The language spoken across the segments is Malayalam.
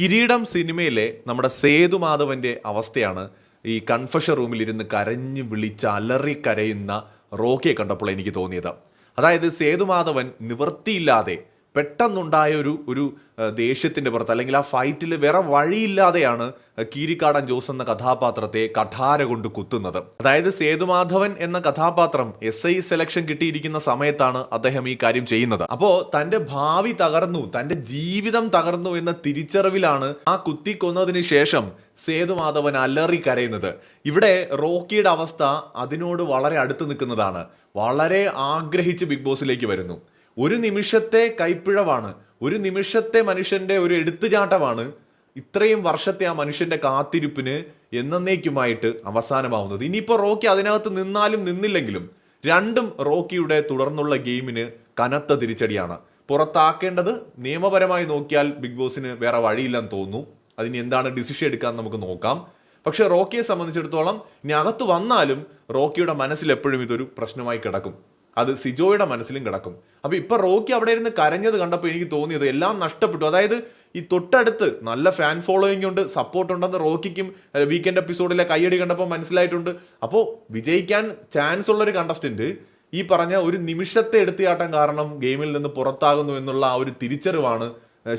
കിരീടം സിനിമയിലെ നമ്മുടെ സേതുമാധവന്റെ അവസ്ഥയാണ് ഈ കൺഫഷൻ റൂമിൽ ഇരുന്ന് കരഞ്ഞു വിളിച്ച് അലറി കരയുന്ന റോക്കിയെ കണ്ടപ്പോൾ എനിക്ക് തോന്നിയത്. അതായത് സേതുമാധവൻ നിവൃത്തിയില്ലാതെ പെട്ടെന്നുണ്ടായ ഒരു ഒരു ദേഷ്യത്തിന്റെ പുറത്ത് അല്ലെങ്കിൽ ആ ഫൈറ്റിൽ വേറെ വഴിയില്ലാതെയാണ് കീരിക്കാടൻ ജോസ് എന്ന കഥാപാത്രത്തെ കഠാര കൊണ്ട് കുത്തുന്നത്. അതായത് സേതുമാധവൻ എന്ന കഥാപാത്രം എസ് ഐ സെലക്ഷൻ കിട്ടിയിരിക്കുന്ന സമയത്താണ് അദ്ദേഹം ഈ കാര്യം ചെയ്യുന്നത്. അപ്പോൾ തന്റെ ഭാവി തകർന്നു തന്റെ ജീവിതം തകർന്നു എന്ന തിരിച്ചറിവിലാണ് ആ കുത്തി കൊന്നതിന് ശേഷം സേതുമാധവൻ അലറി കരയുന്നത്. ഇവിടെ റോക്കിയുടെ അവസ്ഥ അതിനോട് വളരെ അടുത്ത് നിൽക്കുന്നതാണ്. വളരെ ആഗ്രഹിച്ച് ബിഗ് ബോസിലേക്ക് വരുന്നു. ഒരു നിമിഷത്തെ കൈപ്പിഴവാണ്. ഒരു നിമിഷത്തെ മനുഷ്യന്റെ ഒരു എടുത്തുചാട്ടമാണ് ഇത്രയും വർഷത്തെ ആ മനുഷ്യന്റെ കാത്തിരിപ്പിന് എന്നേക്കുമായിട്ട് അവസാനമാവുന്നത്. ഇനിയിപ്പോൾ റോക്കി അതിനകത്ത് നിന്നാലും നിന്നില്ലെങ്കിലും രണ്ടും റോക്കിയുടെ തുടർന്നുള്ള ഗെയിമിന് കനത്ത തിരിച്ചടിയാണ്. പുറത്താക്കേണ്ടത് നിയമപരമായി നോക്കിയാൽ ബിഗ് ബോസിന് വേറെ വഴിയില്ലെന്ന് തോന്നുന്നു. അതിന് എന്താണ് ഡിസിഷൻ എടുക്കാൻ നമുക്ക് നോക്കാം. പക്ഷേ റോക്കിയെ സംബന്ധിച്ചിടത്തോളം ഇനി അകത്ത് വന്നാലും റോക്കിയുടെ മനസ്സിൽ എപ്പോഴും ഇതൊരു പ്രശ്നമായി കിടക്കും. അത് സിജോയുടെ മനസ്സിലും കിടക്കും. അപ്പൊ ഇപ്പൊ റോക്കി അവിടെ ഇരുന്ന് കരഞ്ഞത് കണ്ടപ്പോൾ എനിക്ക് തോന്നിയത് എല്ലാം നഷ്ടപ്പെട്ടു. അതായത് ഈ തൊട്ടടുത്ത് നല്ല ഫാൻ ഫോളോയിങ് ഉണ്ട് സപ്പോർട്ട് ഉണ്ടെന്ന് റോക്കിക്കും വീക്കെൻഡ് എപ്പിസോഡിലെ കൈയടി കണ്ടപ്പോൾ മനസ്സിലായിട്ടുണ്ട്. അപ്പോൾ വിജയിക്കാൻ ചാൻസ് ഉള്ള ഒരു കണ്ടസ്റ്റന്റ് ഈ പറഞ്ഞ ഒരു നിമിഷത്തെ എടുത്തുകാട്ടം കാരണം ഗെയിമിൽ നിന്ന് പുറത്താകുന്നു എന്നുള്ള ആ ഒരു തിരിച്ചറിവാണ്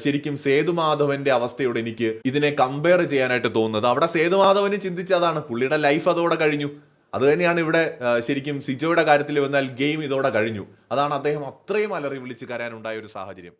ശരിക്കും സേതുമാധവന്റെ അവസ്ഥയോട് എനിക്ക് ഇതിനെ കമ്പയർ ചെയ്യാനായിട്ട് തോന്നുന്നത്. അവിടെ സേതുമാധവന് ചിന്തിച്ചതാണ് പുള്ളിയുടെ ലൈഫ് അതോടെ കഴിഞ്ഞു. അത് തന്നെയാണ് ഇവിടെ ശരിക്കും സിജോയുടെ കാര്യത്തിൽ വന്നാൽ ഗെയിം ഇതോടെ കഴിഞ്ഞു. അതാണ് അദ്ദേഹം അത്രയും അലറി വിളിച്ച് കരാനുണ്ടായ ഒരു സാഹചര്യം.